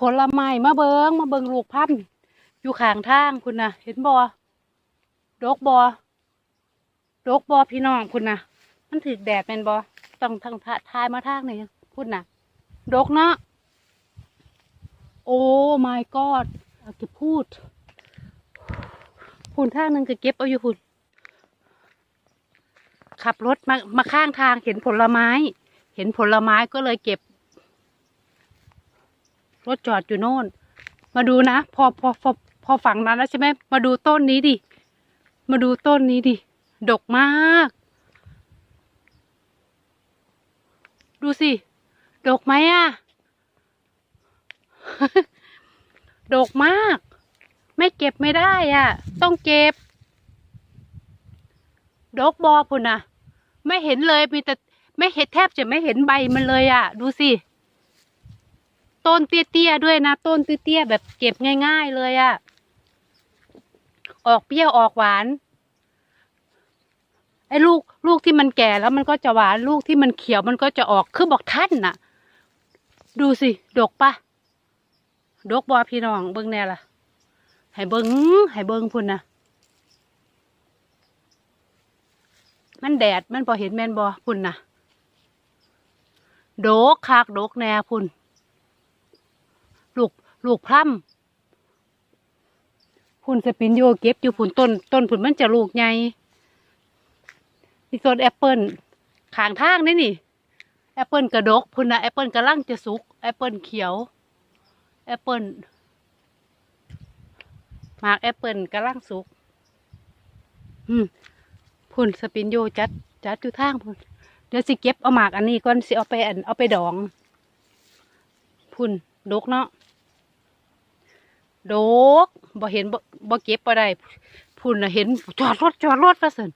ผลไม้มาเบิงมาเบิงลูกพัมอยู่ข้างทางคุณนะเห็นบอดกบอดกบอพี่น้องคุณนะมันถึกแดดเป็นบอต้องทางทายมาทางไหนคุณนะดกเนาะโอ้ my god เอาจะพูดคุณทางหนึงก็เก็บเอาอยู่คุณขับรถมามาข้างทางเห็นผลไม้ เห็นผลไม้ก็เลยเก็บ รถจอดอยู่โน่น มาดูนะ พอพอพอพอฝั่งนั้นแล้วใช่ไหมมาดูต้นนี้ดิ มาดูต้นนี้ดิ ดกมาก ดูสิ ดกไหมอะดกมาก ไม่เก็บไม่ได้อะ ต้องเก็บ ดกบอพุ่นนะไม่เห็นเลยมีแต่ไม่เห็นแทบจะไม่เห็นใบมันเลยอะ ดูสิ ต้นเตี้ยๆด้วยนะ ต้นเตี้ยๆแบบเก็บง่าย ๆ เลยอะออกเปรี้ยวออกหวาน ไอ้ลูกลูกที่มันแก่แล้วมันก็จะหวานลูกที่มันเขียวมันก็จะออกคือบอกท่านน่ะ ดูสิ ดกปะดกบอพี่น้องเบิ้งแน่ล่ะให้เบิ้งให้เบิ้งพุ่นนะมันแดดมันพอเห็นแมนบอพุ่นนะดกคากดกแน่พุ่น ลูกพร่ำพุ่นสปินโยเก็บอยู่พุ่นต้นต้นพุ่นมันจะลูกใหญ่นี่ต้นแอปเปิลขางทางนี่นี่ แอปเปิลกระดกพุ่นนะแอปเปิลกระลังจะสุก แอปเปิลเขียว แอปเปิลหมากแอปเปิลกระลังสุก อืมพุ่นสปินโยจัดจัดอยู่ทางพุ่นเดี๋ยวสิเก็บเอาหมากอันนี้ก่อนสิเอาไปอันเอาไปดอง พุ่นดกเนาะ โดกบ่เห็นบ่บ่เก็บบ่ได้พุ่นนะเห็นจอดรถจอดรถว่าซั่น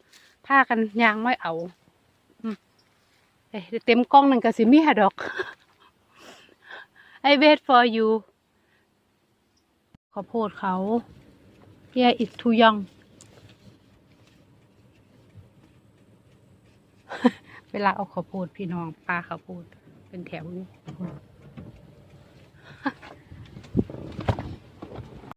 พากันยางไม่เอาเต็มกล้องหนั่นก็สิมีหาดอก I wait for you ข้าวโพดเขา Yeah it's too young เวลาเอาข้าวโพดพี่น้องปลาข้าวโพดเป็นแถวนี้